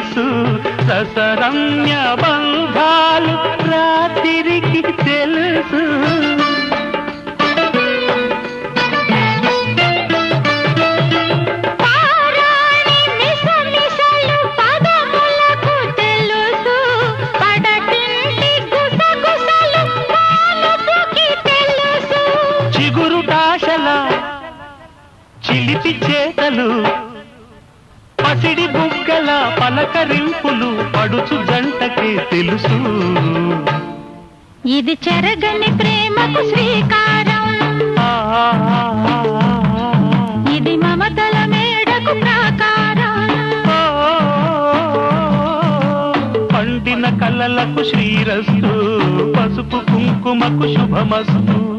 తెలుసు ససరమ్య బంధాలు రాత్రికి తెలుసు. చిగురుటాశల చిలిపి చేతలు పసిడి బుగ్గల పలకరింపులు పడుచు జంటకే తెలుసు. ఇది చెరగని ప్రేమకు శ్రీకారం. ఇది మమతల మేడకు ప్రాకారం. పండిన కలలకు శ్రీరస్తు పసుపు కుంకుమకు శుభమస్తు.